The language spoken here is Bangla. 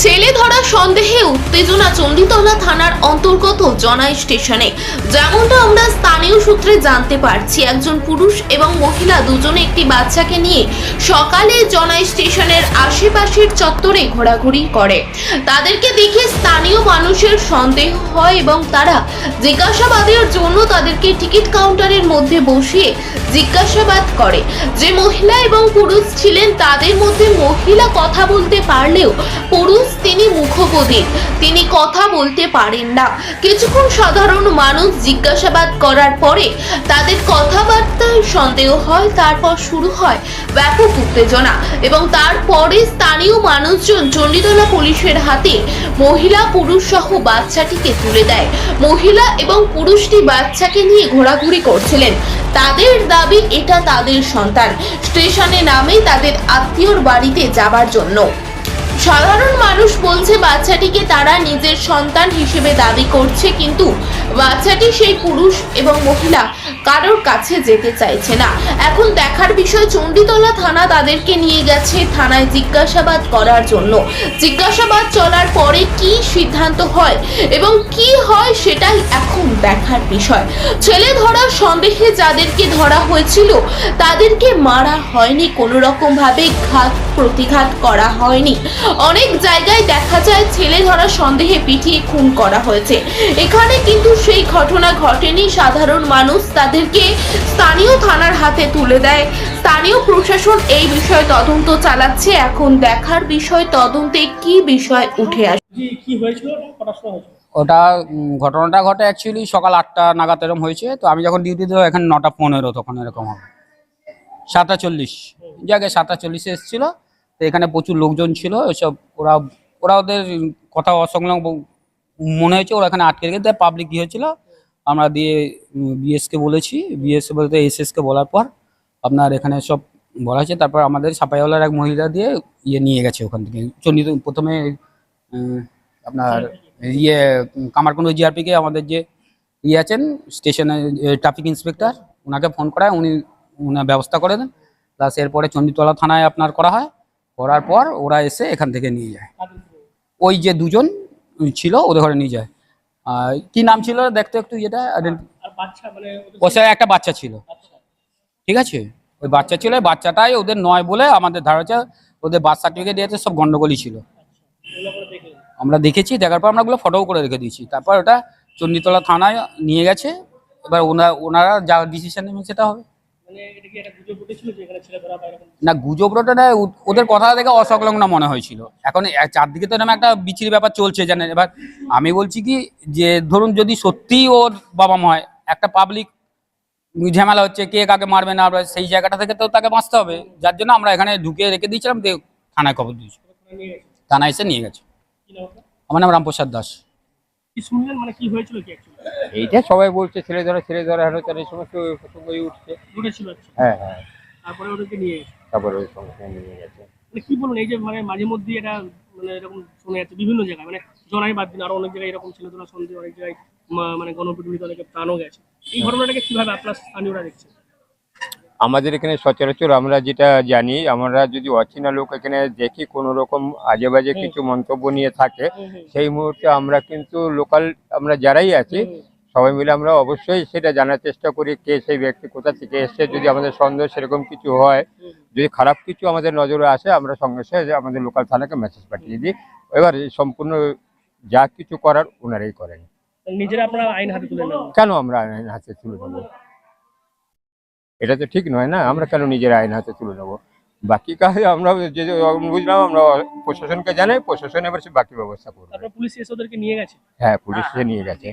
ছেলে ধরা সন্দেহে উত্তেজনা চণ্ডীতলা থানার অন্তর্গত জনাই স্টেশনে। যেমনটা আমরা স্থানীয় সূত্রে জানতে পারছি, একজন পুরুষ এবং মহিলা দুজনে একটি বাচ্চাকে নিয়ে সকালে জনাই স্টেশনের আশেপাশের চত্বরে ঘোরাঘুরি করে। তাদেরকে দেখে স্থানীয় মানুষের সন্দেহ হয় এবং তারা জিজ্ঞাসাবাদের জন্য তাদেরকে টিকিট কাউন্টারের মধ্যে বসিয়ে জিজ্ঞাসাবাদ করে। যে মহিলা এবং পুরুষ ছিলেন, তাদের মধ্যে মহিলা কথা বলতে পারলেও পুরুষ তিনি মুখবধির তিনি কথা বলতে পারেন না। কিছুক্ষণ সাধারণ মানুষ জিজ্ঞাসাবাদ করার পরে তাদের কথাবার্তায় সন্দেহ হয়, তারপর শুরু হয় ব্যাপক উত্তেজনা এবং তারপরে স্থানীয় মানুষজন চণ্ডীতলা পুলিশের হাতে মহিলা, পুরুষ সহ বাচ্চাটিকে তুলে দেয়। মহিলা এবং পুরুষটি বাচ্চাকে নিয়ে ঘোরাঘুরি করছিলেন। তাদের দাবি, এটা তাদের সন্তান। স্টেশনে নামে তাদের আত্মীয়র বাড়িতে যাবার জন্য। সাধারণ মানুষ বলছে, বাচ্চাটিকে তারা নিজের সন্তান হিসেবে দাবি করছে, কিন্তু বাচ্চাটি সেই পুরুষ এবং মহিলা কারোর কাছে যেতে চাইছে না। এখন দেখার বিষয়, চণ্ডীতলা থানা তাদেরকে নিয়ে গেছে থানায় জিজ্ঞাসাবাদ করার জন্য। জিজ্ঞাসাবাদ চলার পরে কি সিদ্ধান্ত হয় এবং কি হয় সেটাই এখন দেখার বিষয়। ছেলে ধরার সন্দেহে যাদেরকে ধরা হয়েছিল, তাদেরকে মারা হয়নি কোনো রকম ভাবে ঘাত প্রতিঘাত করা হয়নি। অনেক জায়গায় দেখা যায় ছেলে ধরার সন্দেহে পিটিয়ে খুন করা হয়েছে। এখানে কিন্তু সেই ঘটনা ঘটেনি সাধারণ মানুষ তাদেরকে স্থানীয় থানার হাতে তুলে দেয়। স্থানীয় প্রশাসন এই বিষয়ে তদন্ত চালাচ্ছে। এখন দেখার বিষয় তদন্তে কি বিষয় উঠে আসে কি কি হয়েছিল? ওটা ঘটনাটা ঘটে অ্যাকচুয়ালি সকাল আটটা নাগাদ এরকম হয়েছে। তো আমি যখন ডিউটি দেবো এখানে নটা পনেরো তখন এরকম হবে। সাতটা চল্লিশ। জায়গায় সাতটা চল্লিশে এসেছিল। তো এখানে প্রচুর লোকজন ছিল। এসব ওরা ওরা ওদের কথা অসংলগ্ন মনে হয়েছে ওরা এখানে আটকে রেখে দেয় পাবলিক কী হয়েছিল। আমরা দিয়ে বিএসকে বলেছি। বিএস বলতে এসএসকে বলার পর আপনার এখানে সব বলা হয়েছে। তারপর আমাদের সাপাইওয়ালার এক মহিলা দিয়ে ইয়ে নিয়ে গেছে ওখান থেকে। চন্ডিত প্রথমে আপনার ইয়ে কামারকুন্ড জিআরপিকে আমাদের যে ইয়ে আছেন, স্টেশনে ট্রাফিক ইন্সপেক্টর ওনাকে ফোন করায়। উনি, উনার ব্যবস্থা করে দেন। প্লাস এরপরে চণ্ডীতলা থানায় আপনার করা হয়। করার পর ওরা এসে এখান থেকে নিয়ে যায়। ওই যে দুজন ছিল ওদের ঘরে নিয়ে যায়। আর কি নাম ছিল দেখতে একটু যেটা ident- বাচ্চা মানে একটা বাচ্চা ছিল। ঠিক আছে? ওই বাচ্চা ছিল বাচ্চাটাই ওদের নয় বলে আমাদের ধারা হচ্ছে ওদের বার্থ সার্টিফিকেট দিয়েছে সব গন্ডগোলই ছিল। আমরা দেখেছি দেখার পর আমরা ওগুলো ফটোও করে রেখে দিয়েছি। তারপর ওটা চণ্ডীতলা থানায় নিয়ে গেছে। এবার ওনারা ওনারা যা ডিসিশন নেবে সেটা হবে। মানে না গুজব না ওদের কথা দেখে অসংলগ্ন মনে হয়েছিল। এখন চারদিকে তো এরকম একটা বিচ্ছিরি ব্যাপার চলছে জানেন? এবার আমি বলছি কি যে ধরুন যদি সত্যি ওর বাবা মা হয় একটা পাবলিক ঝামেলা হচ্ছে কে কাকে মারবে না সেই জায়গাটা থেকে তো তাকে বাঁচতে হবে। যার জন্য আমরা এখানে ঢুকে রেখে দিয়েছিলাম দিয়ে থানায় খবর দিয়েছি থানায় এসে নিয়ে গেছে? আমার নাম রামপ্রসাদ দাস। কি শুনলেন মানে কি হয়েছিল কি এইটা সবাই বলছে ছেলে ধরে ছেলে ধরে হেরোচার এই সমস্ত প্রসঙ্গই উঠছে। ঘটেছিল আচ্ছা। হ্যাঁ হ্যাঁ। তারপরে ওদেরকে নিয়ে তারপরে ওই নিয়ে গেছে। মানে কি বলুন এই যে মানে মাঝে মধ্যে এটা মানে এরকম শোনা যাচ্ছে বিভিন্ন জায়গায়। মানে জনাই বাদ দিন আরও অনেক জায়গায় এরকম ছেলে ধরা সন্দেহ অনেক জায়গায় মানে গণপিটুনিতে অনেকে প্রাণও গেছে। এই ঘটনাটাকে কীভাবে আপনার স্থানীয়রা দেখছে আমাদের এখানে সচরাচর আমরা যেটা জানি আমরা যদি অচেনা লোক এখানে দেখি কোনো রকম আজে বাজে কিছু মন্তব্য নিয়ে থাকে সেই মুহূর্তে আমরা কিন্তু লোকাল আমরা যারাই আছি সবাই মিলে আমরা অবশ্যই সেটা জানার চেষ্টা করি কে সেই ব্যক্তি কোথা থেকে এসছে যদি আমাদের সন্দেহ সেরকম কিছু হয় যদি খারাপ কিছু আমাদের নজরে আসে আমরা সঙ্গে সঙ্গে আমাদের লোকাল থানাকে মেসেজ পাঠিয়ে দিই। এবার সম্পূর্ণ যা কিছু করার ওনারাই করেন। নিজেরা আপনারা আইন হাতে তুলে নেন? কেন আমরা আইন হাতে তুলে নেব? এটা তো ঠিক নয় না? আমরা কেন নিজের আইন হাতে তুলে নেব? বাকি কাজ আমরা যে বুঝলাম আমরা প্রশাসনকে জানাই প্রশাসন এবার সে বাকি ব্যবস্থা করব। পুলিশ এসে ওদেরকে নিয়ে গেছে? হ্যাঁ পুলিশ এসে নিয়ে গেছে।